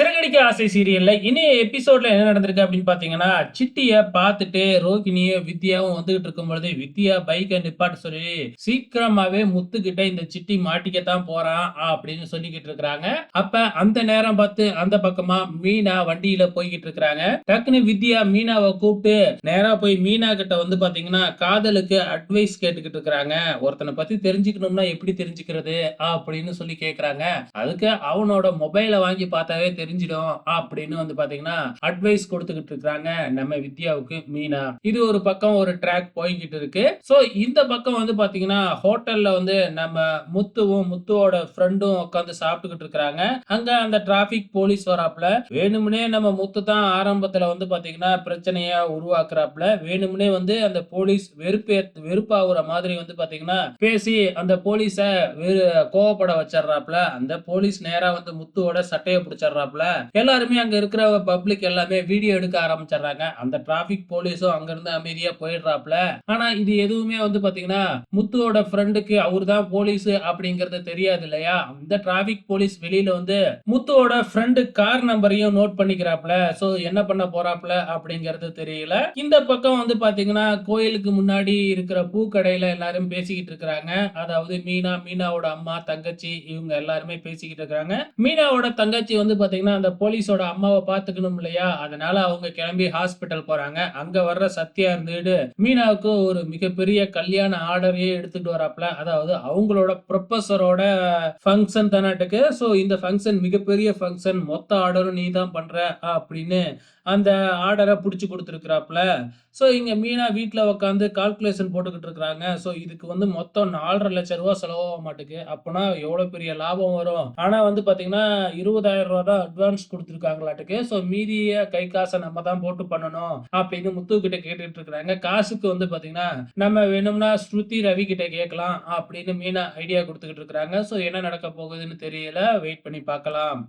சிறகடிக்க ஆசை சீரியல்ல இனிய எபிசோட்ல என்ன நடந்திருக்கு அப்படின்னு பாத்தீங்கன்னா சிட்டிய பார்த்துட்டு ரோகிணியும் வித்யாவும் வந்துகிட்டு இருக்கும் பொழுது வித்யா பைக்கை நிப்பாட்டு சொல்லி சீக்கிரமாவே முத்துக்கிட்ட இந்த சிட்டி மாட்டிக்கத்தான் போறான் அப்படின்னு சொல்லிக்கிட்டு இருக்கிறாங்க. அப்ப அந்த நேரம் பார்த்து அந்த பக்கமா மீனா வண்டியில போய்கிட்டு இருக்கிறாங்க. டக்குன்னு வித்யா மீனாவை கூப்பிட்டு நேரா போய் மீனா கிட்ட வந்து பாத்தீங்கன்னா காதலுக்கு அட்வைஸ் கேட்டுக்கிட்டு இருக்கிறாங்க. ஒருத்தனை பத்தி தெரிஞ்சுக்கணும்னா எப்படி தெரிஞ்சுக்கிறது அப்படின்னு சொல்லி கேக்குறாங்க. அதுக்கு அவனோட மொபைலை வாங்கி பார்த்தாவே தெரிஞ்சிடும் அப்படின்னு வந்து பாத்தீங்கன்னா அட்வைஸ் கொடுத்துக்கிட்டு இருக்காங்க நம்ம வித்யாவுக்கு மீனா. இது ஒரு பக்கம் ஒரு ட்ராக் போய்கிட்டு இருக்கு. சோ இந்த பக்கம் வந்து பாத்தீங்கன்னா ஹோட்டல்ல வந்து நம்ம முத்துவும் முத்துவோட ஃப்ரெண்டும் உட்காந்து சாப்பிட்டுக்கிட்டு இருக்கிறாங்க. அங்க அந்த டிராபிக் போலீஸ் வராப்ல வேணும்னே நம்ம முத்து தான் ஆரம்பத்துல வந்து பாத்தீங்கன்னா பிரச்சனையா உருவாக்குறாப்ல வேணும்னே வந்து அந்த போலீஸ் வெறுப்பே வெறுப்பாகுற மாதிரி வந்து பாத்தீங்கன்னா பேசி அந்த போலீஸ வெறு கோவப்பட வச்சிடுறாப்ல அந்த போலீஸ் நேரா வந்து முத்துவோட சட்டையை பிடிச்சிடுறாப்ல எல்லாருமே அங்க இருக்கிற பப்ளிக் எல்லாமே வீடியோ எடுக்க ஆரம்பிச்சிடுறாங்க. அந்த டிராபிக் போலீஸும் அங்க இருந்து அமைதியா போயிடுறாப்ல ஆனா இது எதுவுமே வந்து பாத்தீங்கன்னா முத்துவோட ஃப்ரெண்டுக்கு அவர் தான் போலீஸ் அப்படிங்கறது தெரியாது இல்லையா? அந்த டிராபிக் போலீஸ் வெளியில வந்து முத்துவோட ஃப்ரெண்டு கார் நம்பரையும் நோட் பண்ணிக்கிறாப்ல சோ என்ன பண்ண போறாப்ல அப்படிங்கறது தெரியல. இந்த பக்கம் வந்து பாத்தீங்கன்னா கோயிலுக்கு முன்னாடி இருக்கிற பூக்கடையில எல்லாரும் பேசிக்கிட்டு இருக்கிறாங்க. அதாவது மீனா மீனாவோட அம்மா தங்கச்சி இவங்க எல்லாருமே பேசிக்கிட்டு இருக்காங்க மீனாவோட தங்கச்சி வந்து பாத்தீங்கன்னா அந்த போலீஸோட அம்மாவை பார்த்துக்கணும் இல்லையா? அதனால அவங்க கிளம்பி ஹாஸ்பிட்டல் போறாங்க. அங்க வர்ற சத்யா இருந்துட்டு மீனாவுக்கு ஒரு மிகப்பெரிய கல்யாண ஆர்டரையே எடுத்துட்டு வராப்ல அதாவது அவங்களோட ப்ரொஃபஸரோட ஃபங்க்ஷன் தானாட்டுக்கு. ஸோ இந்த ஃபங்க்ஷன் மிகப்பெரிய ஃபங்க்ஷன் மொத்த ஆர்டரும் நீ தான் பண்ற அப்படின்னு அந்த ஆர்டரை பிடிச்சி கொடுத்துருக்குறாப்புல. ஸோ இங்கே மீனா வீட்டில் உட்காந்து கால்குலேஷன் போட்டுக்கிட்டு இருக்கிறாங்க. ஸோ இதுக்கு வந்து மொத்தம் நாலரை லட்சம் ரூபா செலவாக மாட்டேங்குது அப்போனா எவ்வளோ பெரிய லாபம் வரும்? ஆனால் வந்து பார்த்தீங்கன்னா இருபதாயிரம் ரூபா தான் அட்வான்ஸ் கொடுத்துருக்காங்களாட்டுக்கு. ஸோ மீதிய கை காசை நம்ம தான் போட்டு பண்ணணும் அப்படின்னு முத்து கிட்ட கேட்டுட்டு இருக்கிறாங்க. காசுக்கு வந்து பார்த்தீங்கன்னா நம்ம வேணும்னா ஸ்ருதி ரவி கிட்ட கேட்கலாம் அப்படின்னு மீனா ஐடியா கொடுத்துக்கிட்டு இருக்கிறாங்க. ஸோ என்ன நடக்க போகுதுன்னு தெரியல. வெயிட் பண்ணி பார்க்கலாம்.